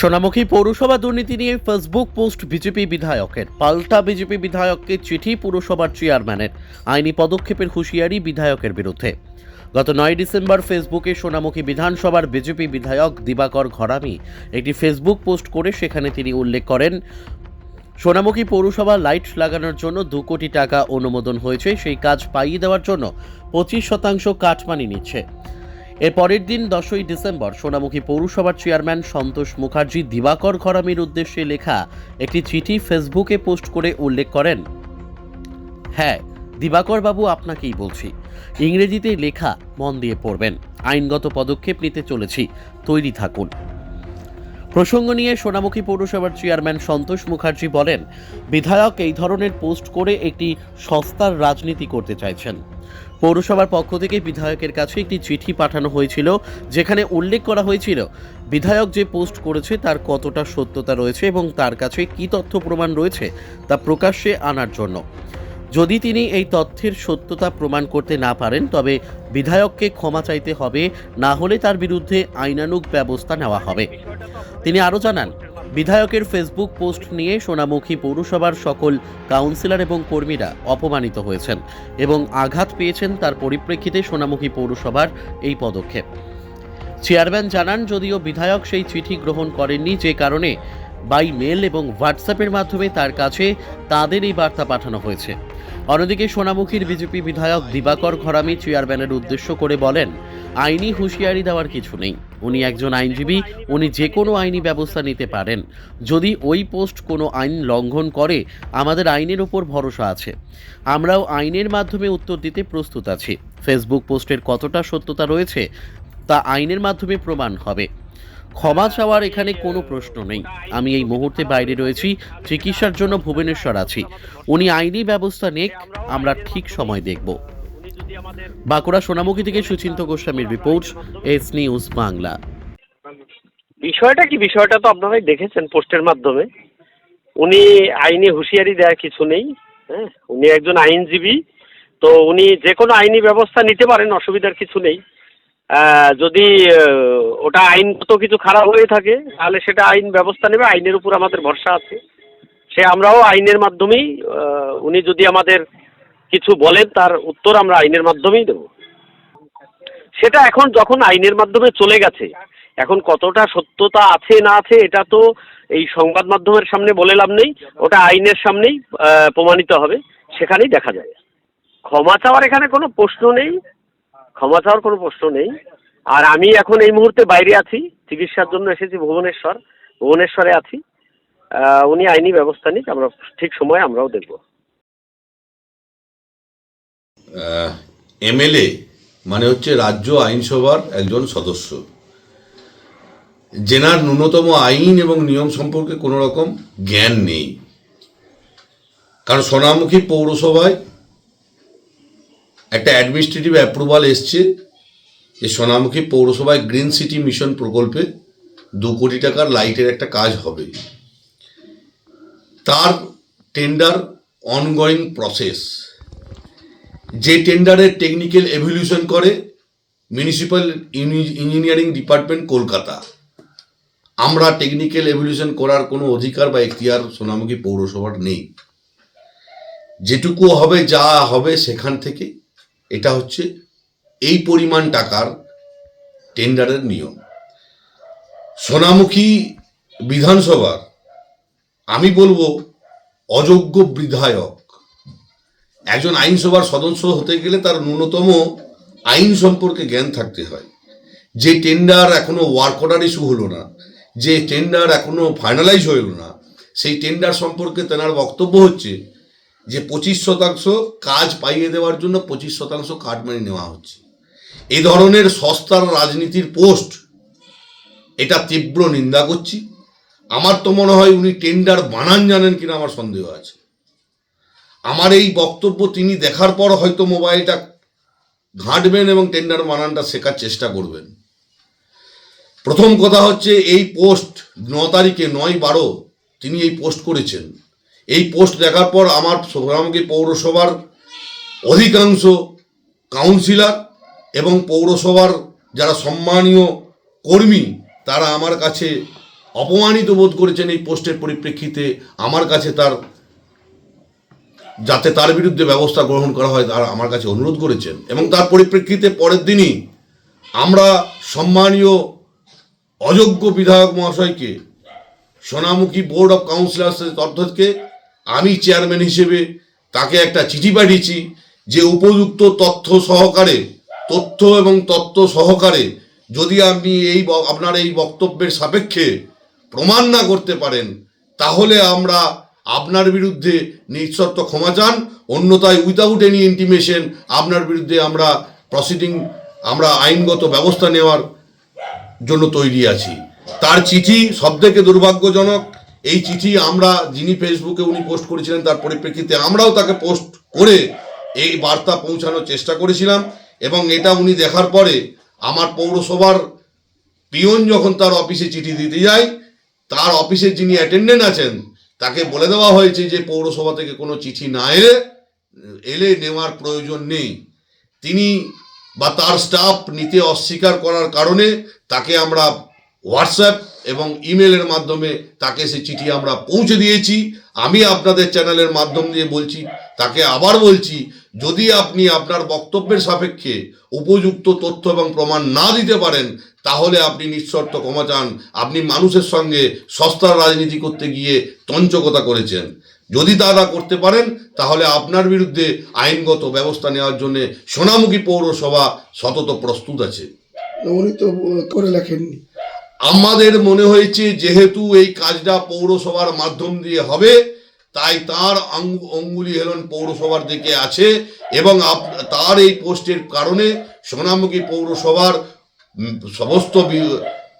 সোনামুখী পৌরসভা দুর্নীতি নিয়ে ফেসবুক পোস্ট বিজেপি বিধায়কের, পাল্টা বিজেপি বিধায়ককে চিঠি পুরসভার চেয়ারম্যানের, আইনি পদক্ষেপের হুঁশিয়ারি বিধায়কের বিরুদ্ধে। গত নয় ডিসেম্বর ফেসবুকে সোনামুখী বিধানসভার বিজেপি বিধায়ক দিবাকর ঘরামি একটি ফেসবুক পোস্ট করে সেখানে তিনি উল্লেখ করেন, সোনামুখী পৌরসভা লাইট লাগানোর জন্য দু কোটি টাকা অনুমোদন হয়েছে, সেই কাজ পাইয়ে দেওয়ার জন্য পঁচিশ শতাংশ কাটমানি নিচ্ছে। এর পরের দিন দশই ডিসেম্বর সোনামুখী পৌরসভার চেয়ারম্যান সন্তোষ মুখার্জি দিবাকর ঘরামির উদ্দেশ্যে লেখা একটি চিঠি ফেসবুকে পোস্ট করে উল্লেখ করেন হ্যাঁ দিবাকর বাবু আপনাকেই বলছি। ইংরেজিতে লেখা মন দিয়ে পড়বেন। আইনগত পদক্ষেপ নিতে চলেছি। তৈরি থাকুন। প্রসঙ্গ নিয়ে সোনামুখী পৌরসভার চেয়ারম্যান সন্তোষ মুখার্জি বলেন, বিধায়ক এই ধরনের পোস্ট করে একটি সস্তার রাজনীতি করতে চাইছেন। পৌরসভার পক্ষ থেকে বিধায়কের কাছে একটি চিঠি পাঠানো হয়েছিল, যেখানে উল্লেখ করা হয়েছিল, বিধায়ক যে পোস্ট করেছে তার কতটা সত্যতা রয়েছে এবং তার কাছে কী তথ্য প্রমাণ রয়েছে তা প্রকাশ্যে আনার জন্য। যদি তিনি এই তথ্যের সত্যতা প্রমাণ করতে না পারেন, তবে বিধায়ককে ক্ষমা চাইতে হবে, না হলে তার বিরুদ্ধে আইনানুগ ব্যবস্থা নেওয়া হবে। তিনি আরও জানান বিধায়কের ফেসবুক পোস্ট নিয়ে সোনামুখী পৌরসভার সকল কাউন্সিলর এবং কর্মীরা অপমানিত হয়েছেন এবং আঘাত পেয়েছেন তার পরিপ্রেক্ষিতে সোনামুখী পৌরসভার এই পদক্ষেপ। চেয়ারম্যান জানান, যদিও বিধায়ক সেই চিঠি গ্রহণ করেননি, যে কারণে বাই মেল এবং হোয়াটসঅ্যাপের মাধ্যমে তার কাছে তাদের এই বার্তা পাঠানো হয়েছে। অন্যদিকে সোনামুখীর বিজেপি বিধায়ক দিবাকর ঘরামি চেয়ারম্যানের উদ্দেশ্য করে বলেন, আইনি হুঁশিয়ারি দেওয়ার কিছু নেই। উনি একজন আইনজীবী, উনি যে কোনো আইনি ব্যবস্থা নিতে পারেন। যদি ওই পোস্ট কোনো আইন লঙ্ঘন করে, আমাদের আইনের ওপর ভরসা আছে। আমরাও আইনের মাধ্যমে উত্তর দিতে প্রস্তুত আছি। ফেসবুক পোস্টের কতটা সত্যতা রয়েছে, তা আইনের মাধ্যমে প্রমাণ হবে। ক্ষমা চাওয়ার এখানে কোনো প্রশ্ন নেই। আমি এই মুহূর্তে বাইরে রয়েছি, চিকিৎসার জন্য ভুবনেশ্বর আছি। উনি আইনি ব্যবস্থা নেক, আমরা ঠিক সময় দেখব। বাঁকুড়া সোনামুখী থেকে সুচিন্ত গোস্বামীর রিপোর্ট, এস নিউজ বাংলা। বিষয়টা কি? বিষয়টা তো আপনারাই দেখেছেন পোস্টের মাধ্যমে। উনি আইনি হুঁশিয়ারি দেওয়ার কিছু নেই হ্যাঁ? উনি একজন আইনজীবী, তো উনি যে কোনো আইনি ব্যবস্থা নিতে পারেন, অসুবিধার কিছু নেই। যদি ওটা আইনগত কিছু খারাপ হয়ে থাকে, তাহলে সেটা আইন ব্যবস্থা নেবে, আইনের উপর আমাদের ভরসা আছে। সে আমরাও আইনের মাধ্যমেই উনি যদি আমাদের কিছু বলেন, তার উত্তর আমরা আইনের মাধ্যমেই দেবো। সেটা এখন যখন আইনের মাধ্যমে চলে গেছে, এখন কতটা সত্যতা আছে, না আছে, এটা তো এই সংবাদ মাধ্যমের সামনে বলে লাভ নেই, ওটা আইনের সামনেই প্রমাণিত হবে, সেখানেই দেখা যাবে ক্ষমা চাওয়ার এখানে কোনো প্রশ্ন নেই। ক্ষমা চাওয়ার কোনো প্রশ্ন নেই। আর আমি এখন এই মুহূর্তে বাইরে আছি, চিকিৎসার জন্য এসেছি ভুবনেশ্বর, ভুবনেশ্বরে আছি। উনি আইনি ব্যবস্থা নিক, আমরা ঠিক সময় আমরাও দেখব। এমএলএ মানে হচ্ছে রাজ্য আইনসভার একজন সদস্য। জেনার ন্যূনতম আইন এবং নিয়ম সম্পর্কে কোনো রকম জ্ঞান নেই। কারণ সোনামুখী পৌরসভায় একটা অ্যাডমিনিস্ট্রেটিভ অ্যাপ্রুভাল এসছে যে সোনামুখী পৌরসভায় গ্রিন সিটি মিশন প্রকল্পে দু কোটি টাকার লাইটের একটা কাজ হবে। তার টেন্ডার অনগোয়িং প্রসেস যে টেন্ডারের টেকনিক্যাল এভলিউশন করে মিউনিসিপ্যাল ইঞ্জিনিয়ারিং ডিপার্টমেন্ট কলকাতা। আমরা টেকনিক্যাল এভলিউশন করার কোনো অধিকার বা এখতিয়ার সোনামুখী পৌরসভার নেই। যেটুকু হবে যা হবে সেখান থেকে এটা হচ্ছে এই পরিমাণ টাকার টেন্ডারের নিয়ম। সোনামুখী বিধানসভার, আমি বলব অযোগ্য বিধায়ক, একজন আইনসভার সদস্য হতে গেলে তার ন্যূনতম আইন সম্পর্কে জ্ঞান থাকতে হয়। যে টেন্ডার এখনও ওয়ার্ক অর্ডার ইস্যু হলো না, যে টেন্ডার এখনও ফাইনালাইজ হলো না, সেই টেন্ডার সম্পর্কে তেনার বক্তব্য হচ্ছে যে পঁচিশ শতাংশ কাজ পাইয়ে দেওয়ার জন্য পঁচিশ শতাংশ কাটমানি নেওয়া হচ্ছে। এই ধরনের সস্তার রাজনীতির পোস্ট, এটা তীব্র নিন্দা করছি। আমার তো মনে হয় উনি টেন্ডার বানান জানেন কিনা আমার সন্দেহ আছে। আমার এই বক্তব্য তিনি দেখার পর হয়তো মোবাইলটা ঘাঁটবেন এবং টেন্ডার বানানটা শেখার চেষ্টা করবেন। প্রথম কথা হচ্ছে, এই পোস্ট ন তারিখে নয় বারো তিনি এই পোস্ট করেছেন। এই পোস্ট দেখার পর আমার সোনামুখী পৌরসভার অধিকাংশ কাউন্সিলর এবং পৌরসভার যারা সম্মানীয় কর্মী, তারা আমার কাছে অপমানিত বোধ করেছেন এই পোস্টের পরিপ্রেক্ষিতে। আমার কাছে তার, যাতে তার বিরুদ্ধে ব্যবস্থা গ্রহণ করা হয়, তারা আমার কাছে অনুরোধ করেছেন। এবং তার পরিপ্রেক্ষিতে পরের দিনই আমরা সম্মানীয় অযোগ্য বিধায়ক মহাশয়কে সোনামুখী বোর্ড অফ কাউন্সিলার্সের তরফ থেকে আমি চেয়ারম্যান হিসেবে তাকে একটা চিঠি পাঠিয়েছি যে উপযুক্ত তথ্য সহকারে, তথ্য এবং তত্ত্ব সহকারে যদি আপনি এই আপনার এই বক্তব্যের সাপেক্ষে প্রমাণ না করতে পারেন, তাহলে আমরা আপনার বিরুদ্ধে নিঃশর্ত ক্ষমা চান, অন্যথায় উইদাউট এনি ইন্টিমেশন আপনার বিরুদ্ধে আমরা প্রসিডিং আমরা আইনগত ব্যবস্থা নেওয়ার জন্য তৈরি আছি। তার চিঠি সবথেকে দুর্ভাগ্যজনক এই চিঠি আমরা যিনি ফেসবুকে উনি পোস্ট করেছিলেন তার পরিপ্রেক্ষিতে আমরাও তাকে পোস্ট করে এই বার্তা পৌঁছানোর চেষ্টা করেছিলাম এবং এটা উনি দেখার পরে আমার পৌরসভার পিয়ন যখন তার অফিসে চিঠি দিতে যায়, তার অফিসে যিনি অ্যাটেন্ডেন্ট আছেন, তাকে বলে দেওয়া হয়েছে যে পৌরসভা থেকে কোনো চিঠি না এলে এলে নেওয়ার প্রয়োজন নেই। তিনি বা তার স্টাফ নিতে অস্বীকার করার কারণে তাকে আমরা হোয়াটসঅ্যাপ এবং ইমেলের মাধ্যমে তাকে সে চিঠি আমরা পৌঁছে দিয়েছি। আমি আপনাদের চ্যানেলের মাধ্যম দিয়ে বলছি, তাকে আবার বলছি, যদি আপনি আপনার বক্তব্যের সাপেক্ষে উপযুক্ত তথ্য এবং প্রমাণ না দিতে পারেন, তাহলে আপনি নিঃশর্ত ক্ষমা চান। আপনি মানুষের সঙ্গে সস্তার রাজনীতি করতে গিয়ে তঞ্চকতা করেছেন। যদি তারা করতে পারেন, তাহলে আপনার বিরুদ্ধে আইনগত ব্যবস্থা নেওয়ার জন্য সোনামুখী পৌরসভা সতত প্রস্তুত আছে। উনি তো করে লেখেননি। আমাদের মনে হয়েছে যেহেতু এই কাজটা পৌরসভার মাধ্যম দিয়ে হবে তাই তার অঙ্গুলি হেলন পৌরসভার দিকে আছে এবং তার এই পোস্টের কারণে সোনামুখী পৌরসভার সমস্ত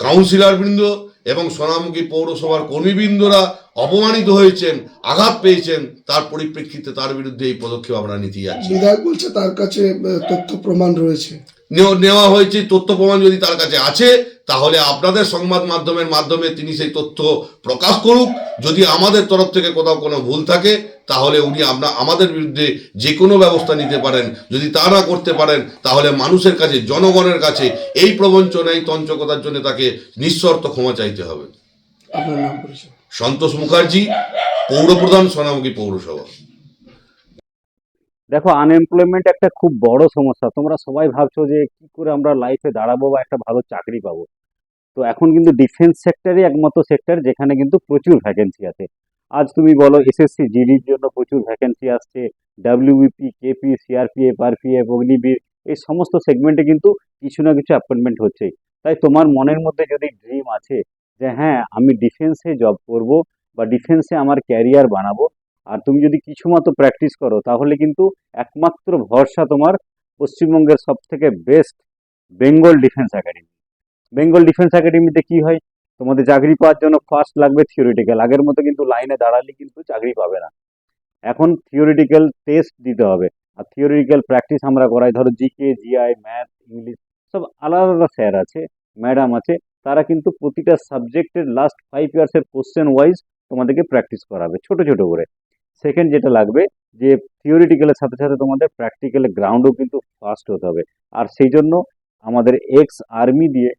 কাউন্সিলরবৃন্দ এবং সোনামুখী পৌরসভার কর্মীবৃন্দরা অপমানিত হয়েছেন আঘাত পেয়েছেন তার পরিপ্রেক্ষিতে তার বিরুদ্ধে এই পদক্ষেপ আমরা নিতে যাচ্ছি বিধায়ক বলছে তার কাছে তথ্য প্রমাণ রয়েছে। নেও- নেওয়া হয়েছে তথ্য প্রমাণ যদি তার কাছে আছে তাহলে আপনাদের সংবাদ মাধ্যমের মাধ্যমে তিনি সেই তথ্য প্রকাশ করুক। যদি আমাদের তরফ থেকে কোথাও কোনো ভুল থাকে তাহলে উনি আমরা আমাদের বিরুদ্ধে যে কোনো ব্যবস্থা নিতে পারেন। যদি তা না করতে পারেন তাহলে মানুষের কাছে জনগণের কাছে এই প্রবঞ্চনা এই তঞ্চকতার জন্য তাকে নিঃশর্ত ক্ষমা চাইতে হবে। সন্তোষ মুখার্জি পৌরপ্রধান সোনামুখী পৌরসভা। দেখো আনএমপ্লয়মেন্ট একটা খুব বড় সমস্যা। তোমরা সবাই ভাবছ যে কি করে আমরা লাইফে দাঁড়াবো বা একটা ভালো চাকরি পাবো। তো এখন কিন্তু ডিফেন্স সেক্টরই একমাত্র সেক্টর যেখানে কিন্তু প্রচুর ভ্যাকেন্সি আছে। আজ তুমি বলো এসএসসি জিডির জন্য প্রচুর ভ্যাকেন্সি আসছে। WBP KP CRPF RPF Agniveer এই সমস্ত সেগমেন্টে কিন্তু কিছু না কিছু অ্যাপয়েন্টমেন্ট হচ্ছে তাই তোমার মনের মধ্যে যদি ড্রিম আছে যে হ্যাঁ আমি ডিফেন্সে জব করব বা ডিফেন্সে আমার ক্যারিয়ার বানাবো আর তুমি যদি কিছু মতো প্র্যাকটিস করো, তাহলে কিন্তু একমাত্র ভরসা তোমার পশ্চিমবঙ্গের সব থেকে best Bengal defence academy Bengal defence একাডেমিতে কি হয়? তোমাদের চাকরি পাওয়ার জন্য ফার্স্ট লাগবে থিওরিটিক্যাল আগের মতো কিন্তু লাইনে দাঁড়ালে কিন্তু চাকরি পাবে না। এখন থিওরিটিক্যাল টেস্ট দিতে হবে। আর থিওরিটিক্যাল প্র্যাকটিস আমরা করাই। ধরো জিকে জিআই ম্যাথ ইংলিশ সব আলাদা আলাদা স্যার আছে ম্যাডাম আছে। তারা কিন্তু প্রতিটা সাবজেক্টের লাস্ট ফাইভ ইয়ার্সের কোশ্চেন ওয়াইজ তোমাদেরকে প্র্যাকটিস করাবে, ছোট ছোট করে। সেকেন্ড যেটা লাগবে, যে থিওরিটিক্যালের সাথে সাথে তোমাদের প্র্যাকটিক্যালের গ্রাউন্ডও কিন্তু ফাস্ট হতে হবে। আর সেই জন্য আমাদের এক্স আর্মি দিয়ে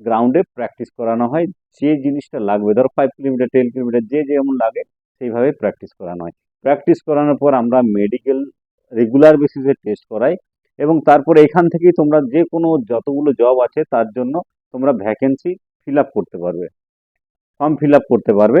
গ্রাউন্ডে প্র্যাকটিস করানো হয়। যে জিনিসটা লাগবে, ধরো ফাইভ কিলোমিটার টেন কিলোমিটার যে যেমন লাগে, সেইভাবে প্র্যাকটিস করানো হয়। প্র্যাকটিস করানোর পর আমরা মেডিকেল রেগুলার বেসিসে টেস্ট করাই এবং তারপরে এখান থেকেই তোমরা যে কোনো যতগুলো জব আছে, তার জন্য তোমরা ভ্যাকেন্সি ফিল করতে পারবে। ফর্ম ফিল করতে পারবে।